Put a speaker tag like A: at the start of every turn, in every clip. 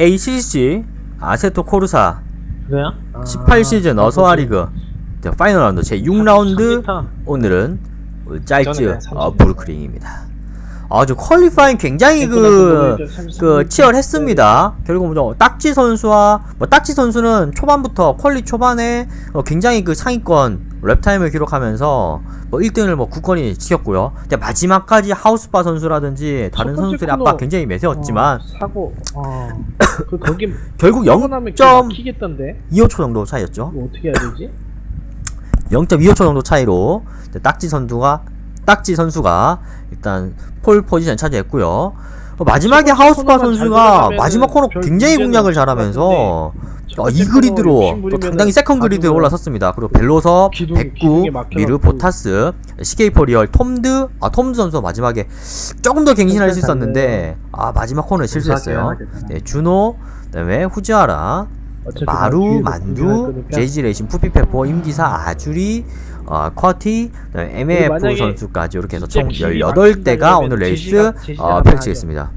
A: ACC 아세토 코르사
B: 그래요?
A: 18시즌 어서와 리그 자, 파이널 라운드 제 6라운드 오늘은 짤즈 어,
C: 30.
A: 브루클린입니다. 아주 퀄리파잉 굉장히 그, 그 치열했습니다. 결국 뭐 딱지 선수와 뭐 딱지 선수는 초반부터 퀄리 초반에 어, 굉장히 그 상위권 랩타임을 기록하면서 뭐 1등을 뭐 9건이 지켰고요. 근데 마지막까지 하우스파 선수라든지 다른 선수들의 압박 굉장히 매서웠지만
B: 어, 사고 어. 그 거기
A: 결국
B: 사고 나면
A: 0.25초
B: 막히겠던데
A: 정도 차이였죠.
B: 어떻게 해야 되지?
A: 0.25초 정도 차이로 딱지 선수가 딱지 선수가 일단 폴 포지션 차지했고요. 어, 마지막에 하우스파 선수가 마지막 코너
B: 별
A: 굉장히 공략을 잘하면서
B: 번째
A: 이 그리드로 또 당당히 세컨 그리드에 올라섰습니다. 그리고
B: 기둥-
A: 백구. 미르, 보타스, CK 포리얼, 톰드, 아 톰드 선수 마지막에 조금 더 갱신할 수 있었는데 아 마지막 코너에 실수했어요. 네, 준호, 그다음에
B: 어차피
A: 마루, 만두. 제이지 레이싱, 푸피페퍼, 임기사, 아주리, 어, MF
B: 만약에
A: 선수까지 이렇게 해서 총
B: 길이
A: 18대가
B: 막힌다
A: 오늘 레이스 어, 펼치겠습니다.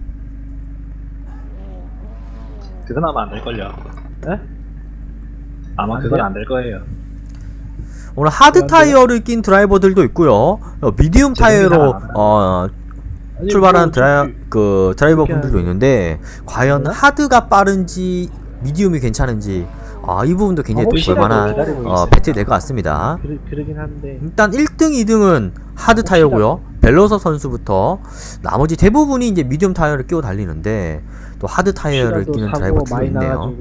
C: 그건 아마 안 될 걸요.
B: 에?
C: 아마
B: 안
C: 그건? 안 될 거예요.
A: 오늘 하드? 타이어를 낀 드라이버들도 있고요. 어, 미디움 타이어로 어, 출발한
B: 뭐
A: 드라이, 그 드라이버 분들도 있는데 과연
B: 네?
A: 하드가 빠른지 미디움이 괜찮은지 아, 이 부분도 굉장히
B: 아,
A: 또 볼만한 어,
C: 있어요.
A: 배틀 될것 같습니다.
B: 그러, 그러긴 한데
A: 일단 1등, 2등은 하드 타이어고요. 벨로서 선수부터 나머지 대부분이 이제 미디움 타이어를 끼고 달리는데 또 하드 타이어를 끼는
B: 사고
A: 드라이버들도
B: 많이
A: 있네요.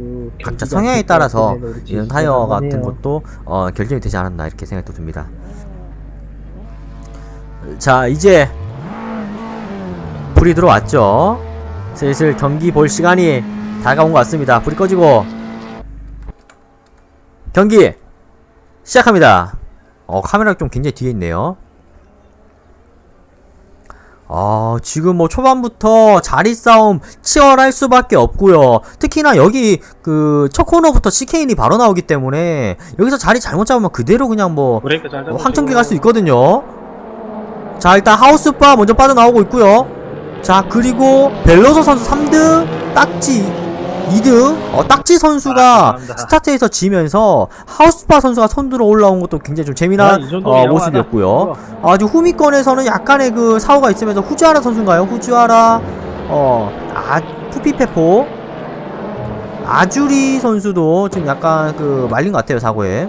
A: 각자 성향에
B: 될것
A: 따라서 이런 타이어 같은
B: 해요.
A: 것도 어, 결정이 되지 않았나 이렇게 생각도 듭니다. 자 이제 불이 들어왔죠. 슬슬 경기 볼 시간이 다가온 것 같습니다. 불이 꺼지고 경기 시작합니다. 어 카메라가 좀 굉장히 뒤에 있네요. 아, 지금 뭐 초반부터 자리 싸움 치열할 수밖에 없고요. 특히나 여기 그 첫 코너부터 CK인이 바로 나오기 때문에 여기서 자리 잘못 잡으면 그대로 그냥 뭐. 황천길 갈수 있거든요. 자, 일단 하우스바 먼저 빠져나오고 있고요. 자, 그리고 벨로서 선수 3등, 딱지 2등. 어, 딱지 선수가
C: 아.
A: 스타트에서 지면서 하우스바 선수가 선두로 올라온 것도 굉장히 좀
B: 아,
A: 재미난
B: 이 정도면
A: 어. 모습이었고요. 아주 후미권에서는 약간의 그 사고가 있으면서 후지하라 선수인가요? 후지하라 어, 아, 푸피페포 아주리 선수도 지금 약간 그 말린 것 같아요 사고에.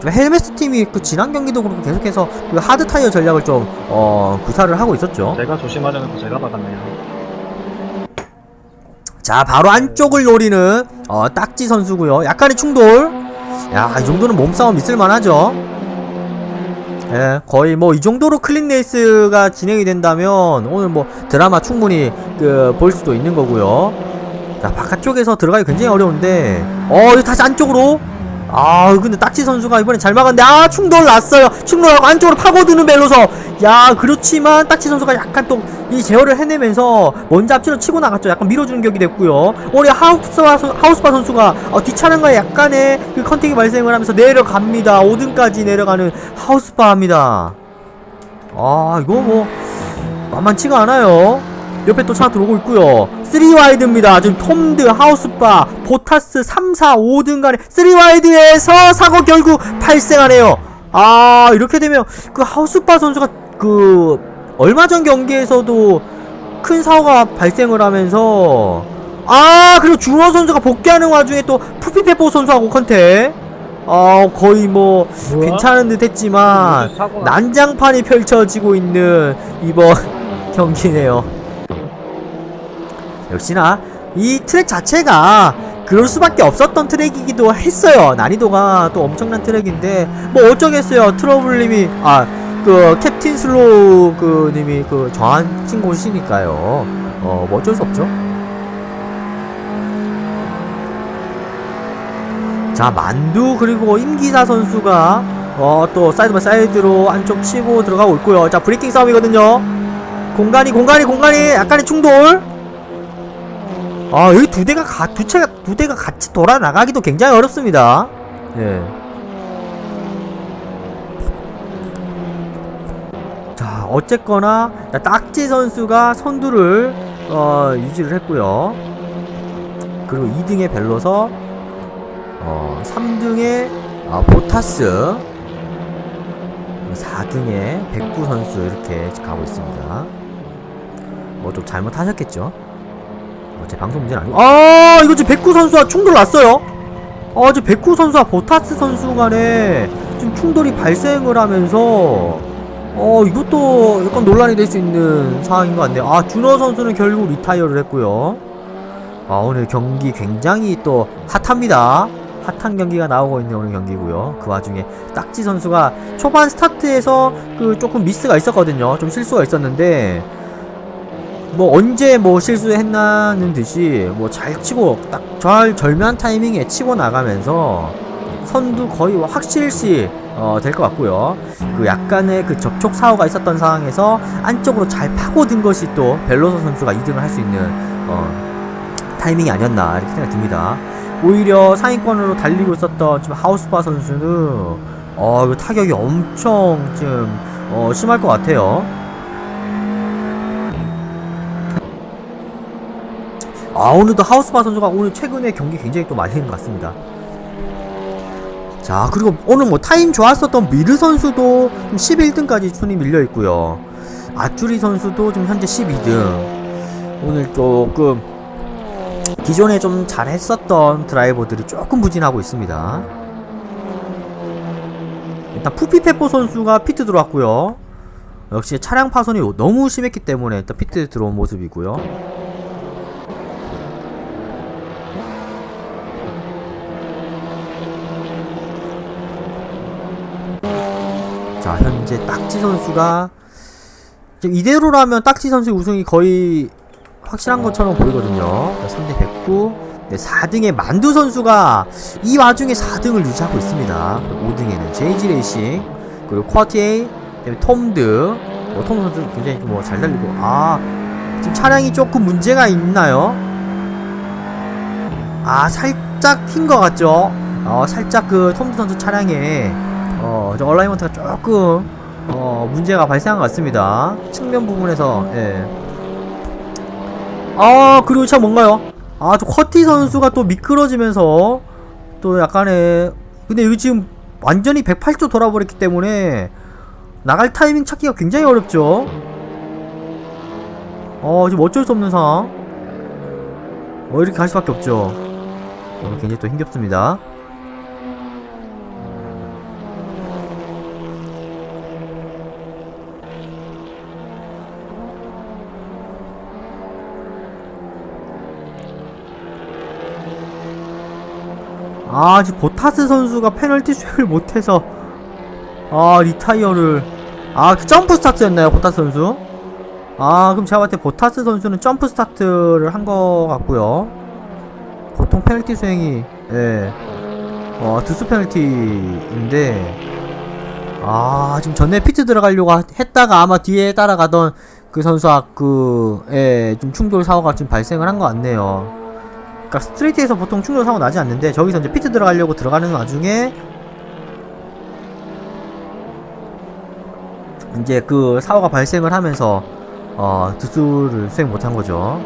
A: 좀 헬메스 팀이 그 지난 경기도 그렇고 계속해서 그 하드 타이어 전략을 좀 어, 구사를 하고 있었죠.
C: 제가 조심하자는 거 제가 받았네요.
A: 자, 바로 안쪽을 노리는 어, 딱지 선수고요. 약간의 충돌. 야, 이 정도는 몸싸움 있을 만하죠. 예, 거의 뭐 이 정도로 클린 레이스가 진행이 된다면 오늘 뭐 드라마 충분히 그 볼 수도 있는 거고요. 자, 바깥쪽에서 들어가기 굉장히 어려운데 어, 다시 안쪽으로 아, 근데 딱지 선수가 이번에 잘 막았는데 아, 충돌 났어요. 충돌하고 안쪽으로 파고드는 벨로서 야, 그렇지만 딱지 선수가 약간 또 이 제어를 해내면서 먼저 앞뒤로 치고 나갔죠. 약간 밀어주는 격이 됐고요. 오늘 하우스바, 선- 하우스바 선수가 어, 뒷차량과의 약간의 그 컨택이 발생을 하면서 내려갑니다. 5등까지 내려가는 하우스바입니다. 아, 이거 뭐 만만치가 않아요. 옆에 또 차 들어오고 있고요. 3와이드입니다. 지금 톰드, 하우스바, 보타스 3, 4, 5등 간에 3와이드에서 사고 결국 발생하네요. 아, 이렇게 되면 그 하우스바 선수가 그 얼마 전 경기에서도 큰 사고가 발생을 하면서 아, 그리고 준호 선수가 복귀하는 와중에 또 푸피페포 선수하고 컨택. 아, 거의 뭐
B: 뭐야?
A: 괜찮은 듯 했지만
B: 나-
A: 난장판이 펼쳐지고 있는 이번 경기네요. 역시나 이 트랙 자체가 그럴 수밖에 없었던 트랙이기도 했어요. 난이도가 또 엄청난 트랙인데 뭐 어쩌겠어요. 트러블님이 아 그 캡틴 슬로우 그 님이 그 정하신 곳이니까요. 어 뭐 어쩔 수 없죠. 자 만두 그리고 임기사 선수가 어 또 사이드 바이 사이드로 안쪽 치고 들어가고 있고요. 자 브레이킹 싸움이거든요. 공간이 공간이 공간이 약간의 충돌. 아 여기 두 대가 가, 두 차가 두 대가 같이 돌아 나가기도 굉장히 어렵습니다. 예. 자 어쨌거나 자, 딱지 선수가 선두를 어, 유지를 했고요. 그리고 2등에 벨로서 어, 3등에 아, 보타스 4등에 백구 선수 이렇게 가고 있습니다. 뭐 좀 잘못하셨겠죠? 어, 제 방송 문제는 아니고 아 이거 지금 백구 선수와 충돌 났어요. 어 지금 백구 선수와 보타스 선수 간에 지금 충돌이 발생을 하면서 어 이것도 약간 논란이 될 수 있는 상황인 것 같네요. 아 준호 선수는 결국 리타이어를 했고요. 아 오늘 경기 굉장히 또 핫합니다. 핫한 경기가 나오고 있는 오늘 경기고요. 그 와중에 딱지 선수가 초반 스타트에서 그 조금 미스가 있었거든요. 좀 실수가 있었는데 뭐 언제 뭐 실수했나는 듯이 뭐 잘 치고 딱 잘 절묘한 타이밍에 치고 나가면서 선두 거의 확실시 어, 될 것 같고요. 그 약간의 그 접촉 사고가 있었던 상황에서 안쪽으로 잘 파고든 것이 또 벨로소 선수가 2등을 할 수 있는 어, 타이밍이 아니었나 이렇게 생각이 듭니다. 오히려 상위권으로 달리고 있었던 지금 하우스파 선수는 어, 그 타격이 엄청 좀 어, 심할 것 같아요. 아 오늘도 하우스파 선수가 오늘 최근에 경기 굉장히 또 많이 한것 같습니다. 자 그리고 오늘 뭐 타임 좋았었던 미르 선수도 11등까지 순위 밀려 있고요. 아쭈리 선수도 지금 현재 12등. 오늘 조금 기존에 좀 잘했었던 드라이버들이 조금 부진하고 있습니다. 일단 푸피페포 선수가 피트 들어왔고요. 역시 차량 파손이 너무 심했기 때문에 일단 피트 들어온 모습이고요. 자 현재 딱지 선수가 이대로라면 딱지 선수의 우승이 거의 확실한 것처럼 보이거든요. 3대 109 네, 4등에 만두 선수가 이 와중에 4등을 유지하고 있습니다. 그리고 5등에는 JG 레이싱 그리고 쿼티에이 톰드. 어, 톰 선수 굉장히 뭐잘 달리고. 아 지금 차량이 조금 문제가 있나요? 아 살짝 튄 것 같죠? 어 살짝 그 톰드 선수 차량에 어, 저 얼라이먼트가 조금 어, 문제가 발생한 것 같습니다. 측면 부분에서 예. 아 그리고 참 뭔가요? 아 저 커티 선수가 또 미끄러지면서 또 약간의 근데 여기 지금 완전히 108조 돌아버렸기 때문에 나갈 타이밍 찾기가 굉장히 어렵죠. 어 지금 어쩔 수 없는 상황. 어 이렇게 갈 수밖에 없죠. 어, 굉장히 또 힘겹습니다. 아, 지금 보타스 선수가 페널티 수행을 못해서 아 리타이어를 아그 점프 스타트였나요 보타스 선수? 아 그럼 제가 봤을 때 보타스 선수는 점프 스타트를 한 것 같고요. 보통 페널티 수행이 예, 어 드스 페널티인데 아 지금 전에 피트 들어가려고 하- 했다가 아마 뒤에 따라가던 그 선수와 그예좀 충돌 사고가 지금 발생을 한 것 같네요. 그러니까 스트레이트에서 보통 충돌 사고 나지 않는데 저기서 이제 피트 들어가려고 들어가는 와중에 이제 그 사고가 발생을 하면서 어 드수를 수행 못한 거죠.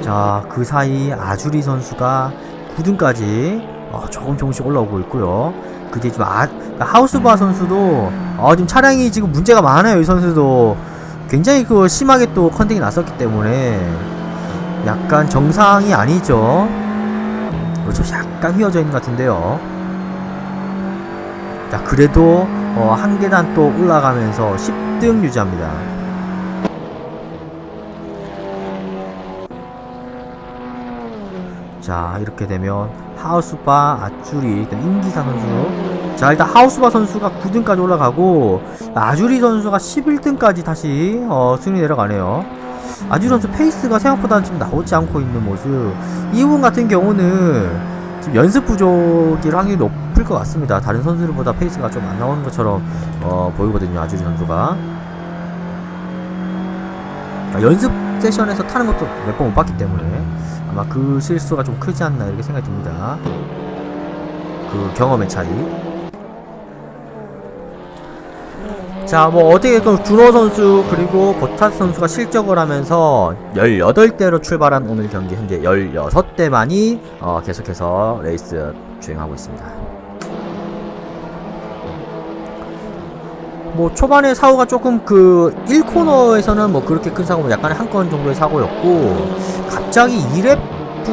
A: 자, 그 사이 아주리 선수가 9등까지 어, 조금 조금씩 올라오고 있고요. 그 뒤에 지금 아, 하우스바 선수도 어, 지금 차량이 지금 문제가 많아요. 이 선수도 굉장히 그 심하게 또 컨택이 났었기 때문에 약간 정상이 아니죠. 그렇죠. 약간 휘어져 있는 것 같은데요. 자, 그래도 어, 한 계단 또 올라가면서 10등 유지합니다. 자 이렇게 되면 하우스바 아주리 일단 인기사 선수. 자 일단 하우스바 선수가 9등까지 올라가고 아주리 선수가 11등까지 다시 어, 순위 내려가네요. 아주리 선수 페이스가 생각보다 지금 나오지 않고 있는 모습. 이분 같은 경우는 연습 부족일 확률이 높을 것 같습니다. 다른 선수들보다 페이스가 좀 안 나오는 것처럼 어, 보이거든요 아주리 선수가. 아, 연습 세션에서 타는 것도 몇 번 못 봤기 때문에 아마 그 실수가 좀 크지 않나 이렇게 생각이 듭니다. 그 경험의 차이. 자, 뭐 어떻게든 준호 선수 그리고 보타스 선수가 실적을 하면서 18대로 출발한 오늘 경기 현재 16대만이 어, 계속해서 레이스 주행하고 있습니다. 뭐 초반에 사고가 조금 그 1코너에서는 뭐 그렇게 큰 사고 뭐 약간의 한건 정도의 사고였고 갑자기 2랩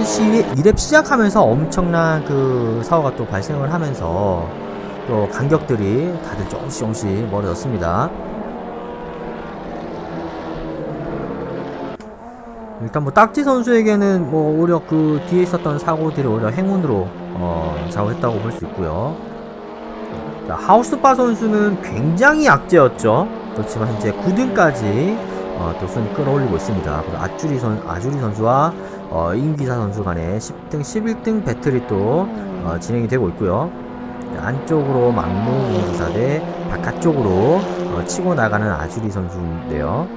A: 시 2랩 시작하면서 엄청난 그 사고가 또 발생을 하면서 또 간격들이 다들 조금씩 조금씩 멀어졌습니다. 일단 뭐 딱지 선수에게는 뭐 오히려 그 뒤에 있었던 사고들이 오히려 행운으로 어, 좌우했다고 볼 수 있고요. 자, 하우스바 선수는 굉장히 약제였죠. 그렇지만 현재 9등까지 어, 또 순위 끌어올리고 있습니다. 아주리 선 아주리 선수와 어, 임기사 선수 간의 10등, 11등 배틀이 또 어, 진행이 되고 있고요. 안쪽으로 막무 임기사 대 바깥쪽으로 어, 치고 나가는 아주리 선수인데요.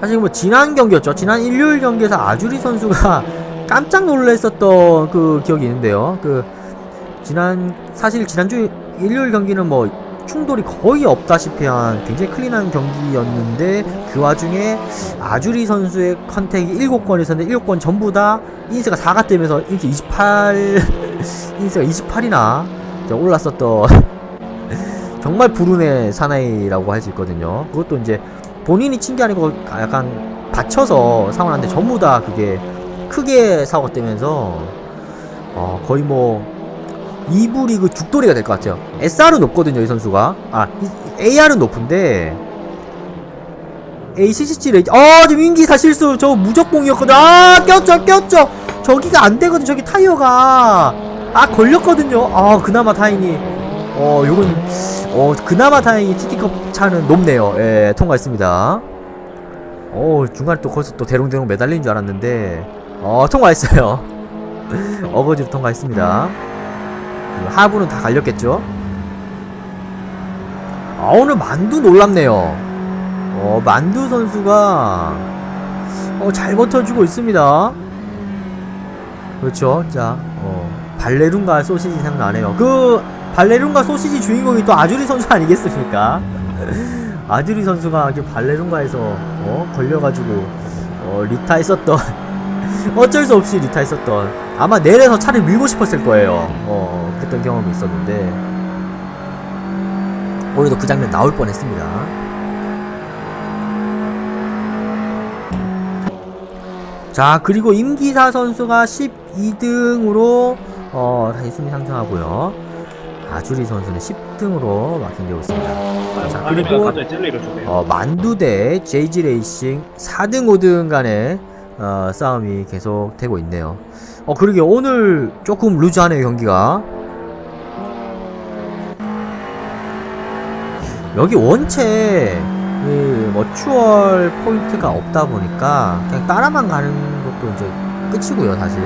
A: 사실 뭐 지난 경기였죠. 지난 일요일 경기에서 아주리 선수가 깜짝 놀랐었던 그 기억이 있는데요. 그 지난 사실 지난주 일요일 경기는 뭐 충돌이 거의 없다시피 한 굉장히 클린한 경기였는데 그 와중에 아주리 선수의 컨택이 7건 있었는데 7건 전부 다 인스가 4가 되면서 인스 28 인스가 28이나 올랐었던 정말 불운의 사나이라고 할 수 있거든요. 그것도 이제 본인이 친 게 아니고 약간 받쳐서 사고 났는데 전부 다 그게 크게 사고가 되면서 어 거의 뭐 2부 리그 죽돌이가 될 것 같아요. SR은 높거든요, 이 선수가. 아, 이- AR은 높은데. ACCG 레이지. 어, 지금 인기사 실수. 저 무적봉이었거든. 아, 꼈죠, 꼈죠. 저기가 안 되거든, 저기 타이어가. 아, 걸렸거든요. 아, 그나마 다행히. 어, 요건, 어, 그나마 다행히 TT컵 차는 높네요. 예, 통과했습니다. 어, 중간에 또 거기서 또 대롱대롱 매달린 줄 알았는데. 어, 통과했어요. 어거지로 통과했습니다. 그 하부는 다 갈렸겠죠? 아, 오늘 만두 놀랍네요. 어, 만두 선수가, 어, 잘 버텨주고 있습니다. 그렇죠. 자, 어, 발레룬과 소시지 생각나네요. 그, 발레룬과 소시지 주인공이 또 아주리 선수 아니겠습니까? 아주리 선수가 이렇게 발레룬가에서, 어, 걸려가지고, 어, 리타했었던, 어쩔 수 없이 리타했었던, 아마 내려서 차를 밀고 싶었을 거예요. 어, 그랬던 경험이 있었는데, 오늘도 그 장면 나올 뻔 했습니다. 자, 그리고 임기사 선수가 12등으로, 어, 다시 순위 상승하고요. 아주리 선수는 10등으로 마킹되고 있습니다. 자, 그리고. 어, 만두대 JG 레이싱 4등 5등 간의 어, 싸움이 계속 되고 있네요. 어 그러게 오늘 조금 루즈하네요 경기가. 여기 원체 그 머추얼 포인트가 없다 보니까 그냥 따라만 가는 것도 이제 끝이고요 사실.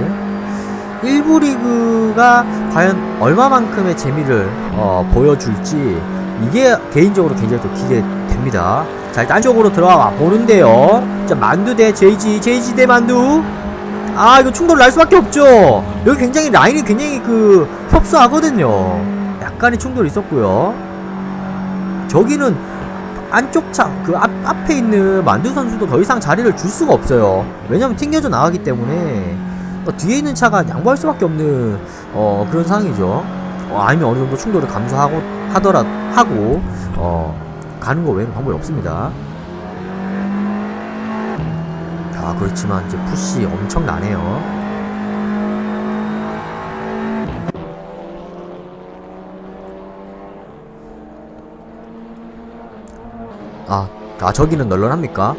A: 1부 리그가 과연 얼마만큼의 재미를 어, 보여줄지 이게 개인적으로 굉장히 또 기대됩니다. 자, 일단 안쪽으로 들어와 보는데요. 자, 만두 대 제이지, 제이지 대 만두. 아, 이거 충돌 날 수밖에 없죠. 여기 굉장히 라인이 굉장히 그 협소하거든요. 약간의 충돌이 있었고요. 저기는 안쪽 차, 그 앞, 앞에 있는 만두 선수도 더 이상 자리를 줄 수가 없어요. 왜냐면 튕겨져 나가기 때문에 어, 뒤에 있는 차가 양보할 수밖에 없는 어, 그런 상황이죠. 어, 아니면 어느 정도 충돌을 감수하고 하더라 하고 어, 가는 거 외에는 방법이 없습니다. 아 그렇지만 이제 푸시 엄청 나네요. 아, 아 저기는 널널합니까?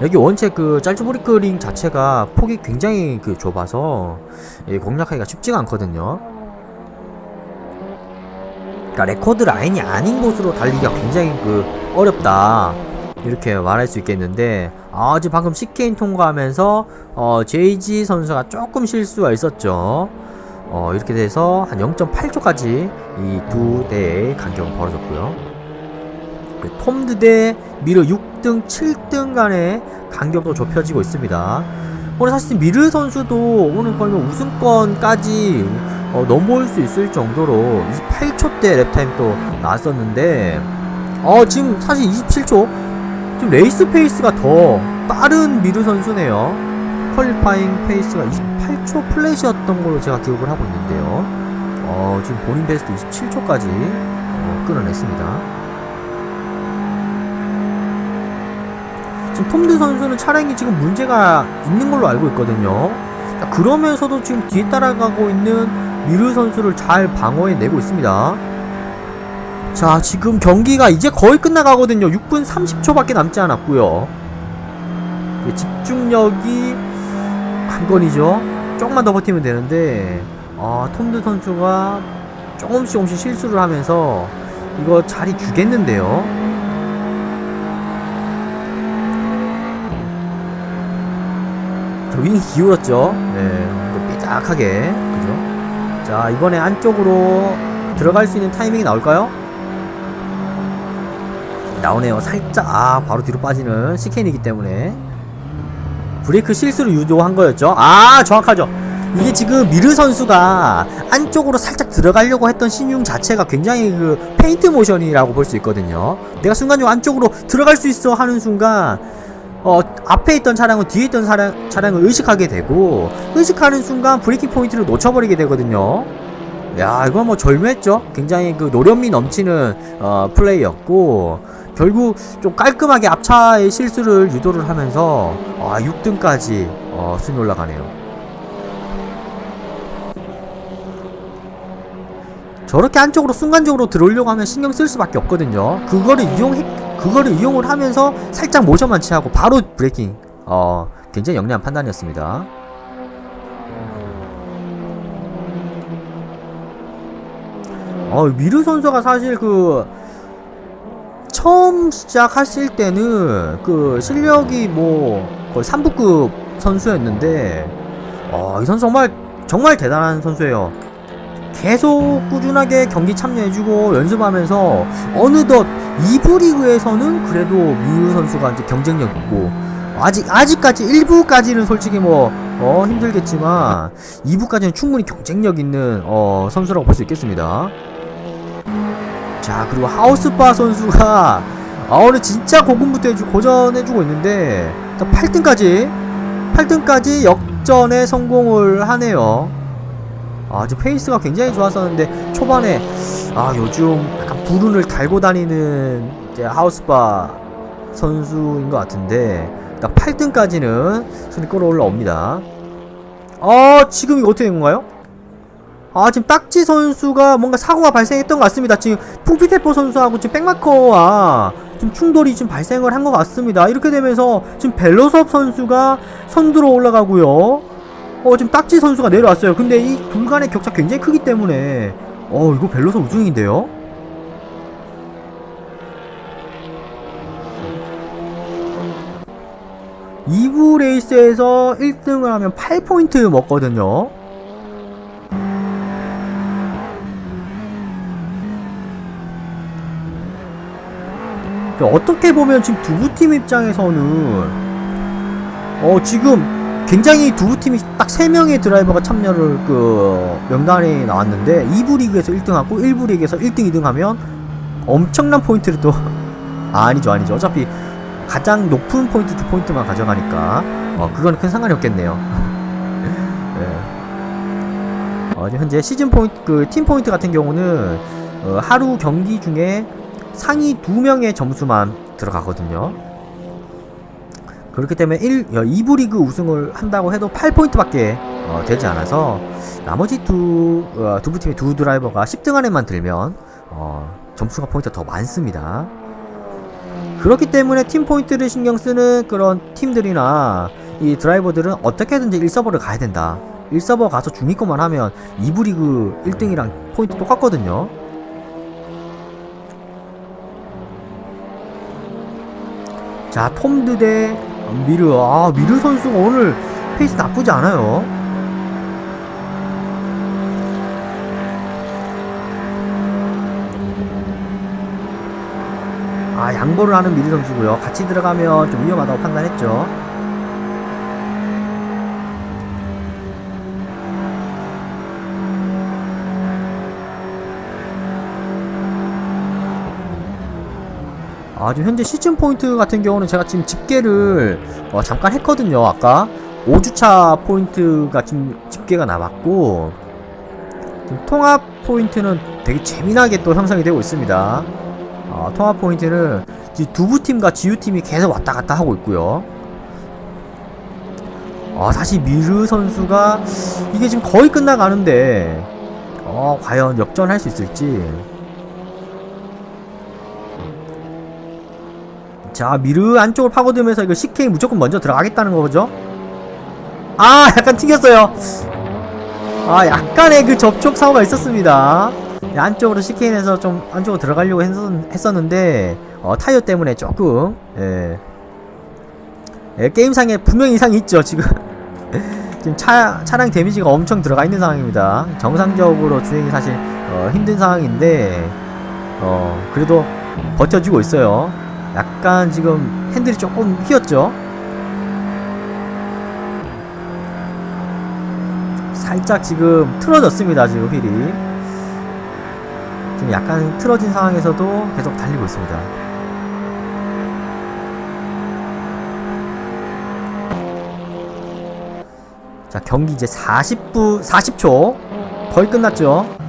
A: 여기 원체 그 짤주브리크 링 자체가 폭이 굉장히 그 좁아서 예, 공략하기가 쉽지가 않거든요. 그러니까 레코드 라인이 아닌 곳으로 달리기가 굉장히 그 어렵다 이렇게 말할 수 있겠는데 아, 지금 방금 CK인 통과하면서 어, JG 선수가 조금 실수가 있었죠. 어, 이렇게 돼서 한 0.8초까지 이 두 대의 간격은 벌어졌고요. 그 톰드 대 미르 6등, 7등 간의 간격도 좁혀지고 있습니다. 오늘 사실 미르 선수도 오늘 거의 뭐 우승권까지 어, 넘어올 수 있을 정도로 28초대 랩타임 또 나왔었는데 어 지금 사실 27초 지금 레이스 페이스가 더 빠른 미르 선수네요. 퀄리파잉 페이스가 28초 플랫이었던 걸로 제가 기억을 하고 있는데요. 어 지금 본인 베스트 27초까지 어, 끌어냈습니다. 지금 톰드 선수는 차량이 지금 문제가 있는 걸로 알고 있거든요. 자, 그러면서도 지금 뒤에 따라가고 있는 미르 선수를 잘 방어해내고 있습니다. 자, 지금 경기가 이제 거의 끝나가거든요. 6분 30초밖에 남지 않았고요. 집중력이 관건이죠. 조금만 더 버티면 되는데, 아, 톰드 선수가 조금씩 조금씩 실수를 하면서 이거 자리 주겠는데요. 자, 윙이 기울었죠. 네, 삐딱하게. 그죠? 자, 이번에 안쪽으로 들어갈 수 있는 타이밍이 나올까요? 나오네요. 살짝, 아, 바로 뒤로 빠지는 시켄이기 때문에. 브레이크 실수를 유도한 거였죠. 아, 정확하죠. 이게 지금 미르 선수가 안쪽으로 살짝 들어가려고 했던 신용 자체가 굉장히 그 페인트 모션이라고 볼 수 있거든요. 내가 순간적으로 안쪽으로 들어갈 수 있어 하는 순간 어, 앞에 있던 차량은 뒤에 있던 차량, 차량을 의식하게 되고, 의식하는 순간 브레이킹 포인트를 놓쳐버리게 되거든요. 야, 이건 뭐 절묘했죠? 굉장히 그 노련미 넘치는, 어, 플레이였고, 결국 좀 깔끔하게 앞차의 실수를 유도를 하면서, 아, 6등까지, 어, 순위 올라가네요. 저렇게 안쪽으로 순간적으로 들어오려고 하면 신경 쓸 수밖에 없거든요. 그거를 이용해, 그거를 이용을 하면서 살짝 모션만 취하고 바로 브레이킹. 어, 굉장히 영리한 판단이었습니다. 어, 미르 선수가 사실 그 처음 시작했을 때는 그 실력이 뭐 거의 3부급 선수였는데 어, 이 선수 정말 정말 대단한 선수예요. 계속 꾸준하게 경기 참여해주고 연습하면서 어느덧 2부 리그에서는 그래도 미우 선수가 이제 경쟁력 있고 아직 아직까지 1부까지는 솔직히 뭐 어, 힘들겠지만 2부까지는 충분히 경쟁력 있는 어, 선수라고 볼 수 있겠습니다. 자 그리고 하우스바 선수가 아 오늘 진짜 고군부터 해주 고전해주고 있는데 8등까지 8등까지 역전에 성공을 하네요. 아, 지금 페이스가 굉장히 좋았었는데 초반에 아 요즘 약간 불운을 달고 다니는 하우스바 선수인 것 같은데 일단 8등까지는 순위 끌어올라옵니다. 아 지금 이거 어떻게 된 건가요? 아 지금 딱지 선수가 뭔가 사고가 발생했던 것 같습니다. 지금 풍피테포 선수하고 지금 백마커와 좀 충돌이 지금 발생을 한 것 같습니다. 이렇게 되면서 지금 벨로섭 선수가 선두로 올라가고요. 어 지금 딱지 선수가 내려왔어요. 근데 이 둘 간의 격차 굉장히 크기 때문에 어 이거 벨로섭 우승인데요. 이부 레이스에서 1등을 하면 8포인트 먹거든요. 어떻게 보면 지금 두부 팀 입장에서는 어 지금 굉장히 두부 팀이 딱 3명의 드라이버가 참여를 그 명단에 나왔는데 2부 리그에서 1등하고 1부 리그에서 1등, 2등 하면 엄청난 포인트를 또 아, 아니죠 아니죠 어차피 가장 높은 포인트 두 포인트만 가져가니까 어 그건 큰 상관이 없겠네요 네. 어, 현재 시즌 포인트 그 팀 포인트 같은 경우는 어, 하루 경기 중에 상위 두 명의 점수만 들어가거든요. 그렇기 때문에 1, 2부 리그 우승을 한다고 해도 8포인트밖에 어, 되지 않아서 나머지 두, 어, 두부 팀의 두 드라이버가 10등 안에만 들면 어, 점수가 포인트가 더 많습니다. 그렇기 때문에 팀 포인트를 신경 쓰는 그런 팀들이나 이 드라이버들은 어떻게든지 1서버를 가야 된다. 1서버 가서 중위권만 하면 2부 리그 1등이랑 포인트 똑같거든요. 자, 톰드 대 미르. 아, 미르 선수가 오늘 페이스 나쁘지 않아요. 아, 양보를 하는 미르 선수고요. 같이 들어가면 좀 위험하다고 판단했죠. 아, 지금 현재 시즌 포인트 같은 경우는 제가 지금 집계를 어, 잠깐 했거든요. 아까 5주차 포인트가 지금 집계가 남았고 지금 통합 포인트는 되게 재미나게 또 형성이 되고 있습니다. 어, 통합 포인트는 두부팀과 지우팀이 계속 왔다 갔다 하고 있고요. 아, 사실 미르 선수가 이게 지금 거의 끝나가는데 어, 과연 역전할 수 있을지 자 미르 안쪽을 파고들면서 이거 CK 무조건 먼저 들어가겠다는 거죠? 아 약간 튕겼어요. 아 약간의 그 접촉 사고가 있었습니다. 네, 안쪽으로 CK에서 좀 안쪽으로 들어가려고 했었, 는데 어, 타이어 때문에 조금 예. 예, 게임상에 분명히 이상이 있죠 지금. 지금 차, 차량 데미지가 엄청 들어가 있는 상황입니다. 정상적으로 주행이 사실 어, 힘든 상황인데 어 그래도 버텨주고 있어요 약간 지금 핸들이 조금 휘었죠? 살짝 지금 틀어졌습니다 지금 휠이. 지금 약간 틀어진 상황에서도 계속 달리고 있습니다. 자 경기 이제 40분 40초. 거의 끝났죠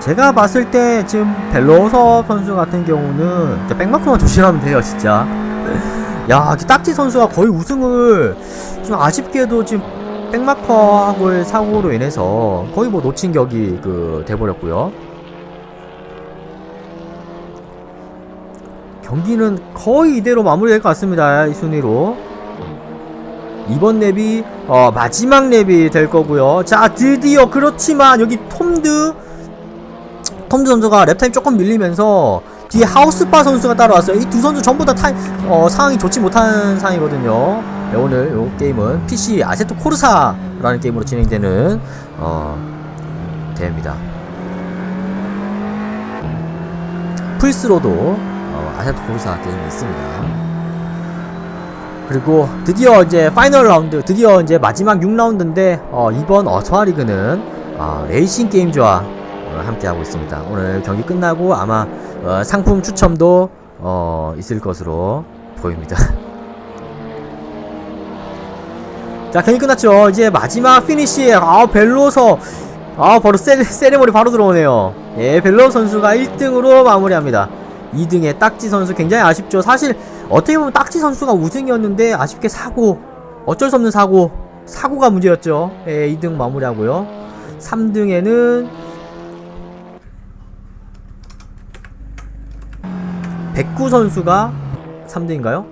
A: 제가 봤을 때 지금 벨로서 선수 같은 경우는 백마크만 조심하면 돼요 진짜. 야 딱지 선수가 거의 우승을 좀 아쉽게도 지금 백마커하고의 사고로 인해서 거의 뭐 놓친 격이 그 돼버렸고요. 경기는 거의 이대로 마무리될 것 같습니다 이 순위로. 이번 랩이 어, 마지막 랩이 될 거고요. 자 드디어 그렇지만 여기 톰드 톰드 선수가 랩타임 조금 밀리면서 뒤에 하우스파 선수가 따라왔어요. 이 두 선수 전부 다 타임 어, 상황이 좋지 못한 상황이거든요. 네, 오늘 요 게임은 PC 아세토 코르사라는 게임으로 진행되는 어, 대회입니다. 플스로도 어, 아세토 코르사 게임이 있습니다. 그리고 드디어 이제 파이널 라운드 드디어 이제 마지막 6라운드인데 어, 이번 어스와 리그는 어, 레이싱 게임즈와 어, 함께 하고 있습니다. 오늘 경기 끝나고 아마 어, 상품 추첨도 어, 있을 것으로 보입니다. 자 경기 끝났죠. 이제 마지막 피니시 아 벨로서 아 바로 세, 세레모니 바로 들어오네요. 예 벨로 선수가 1등으로 마무리합니다. 2등에 딱지 선수 굉장히 아쉽죠. 사실 어떻게 보면 딱지 선수가 우승이었는데 아쉽게 사고 어쩔 수 없는 사고 사고가 문제였죠. 예, 2등 마무리하고요. 3등에는 백구 선수가 3등인가요?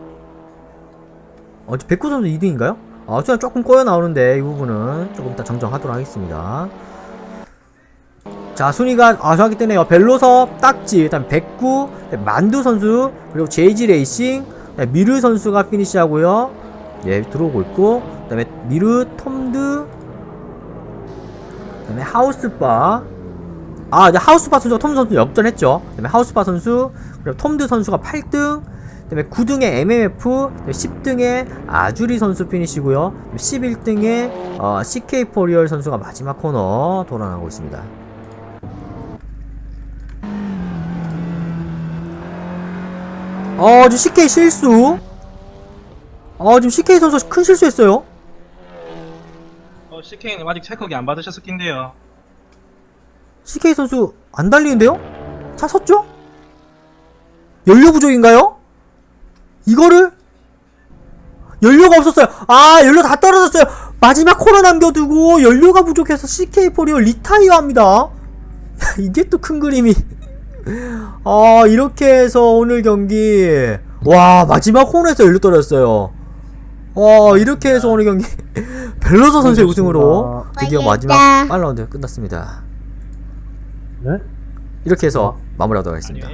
A: 어, 백구 선수 2등인가요? 아, 수가 조금 꼬여 나오는데 이 부분은 조금 이따 정정하도록 하겠습니다. 자 순위가 아 정확히 뜨네요 벨로서 딱지 일단 백구 만두 선수 그리고 제이지 레이싱 미르 선수가 피니시하고요 예 들어오고 있고 그 다음에 미르 톰드 그 다음에 하우스바 아 이제 하우스바 선수가 톰드 선수 역전했죠 그 다음에 하우스바 선수 그리고 톰드 선수가 8등 그 다음에 9등에 MMF 10등에 아주리 선수 피니시고요 11등에 어, CK 포리얼 선수가 마지막 코너 돌아나고 있습니다 어, 지금 CK 실수. 어, 지금 CK 선수 큰 실수했어요.
C: 어, CK님 아직 체크기 안 받으셨을 낀데요.
A: CK 선수 안 달리는데요? 차 섰죠? 연료 부족인가요? 이거를 연료가 없었어요. 아, 연료 다 떨어졌어요. 마지막 코너 남겨두고 연료가 부족해서 CK 포리오 리타이어 합니다. 이게 또 큰 그림이. 아, 이렇게 해서 오늘 경기 와, 마지막 코너에서 연료 떨어졌어요. 와, 이렇게 해서 오늘 경기 벨로서 선수의 우승으로 드디어 마지막 빨라운드 끝났습니다.
B: 네?
A: 이렇게 해서 마무리하도록 하겠습니다.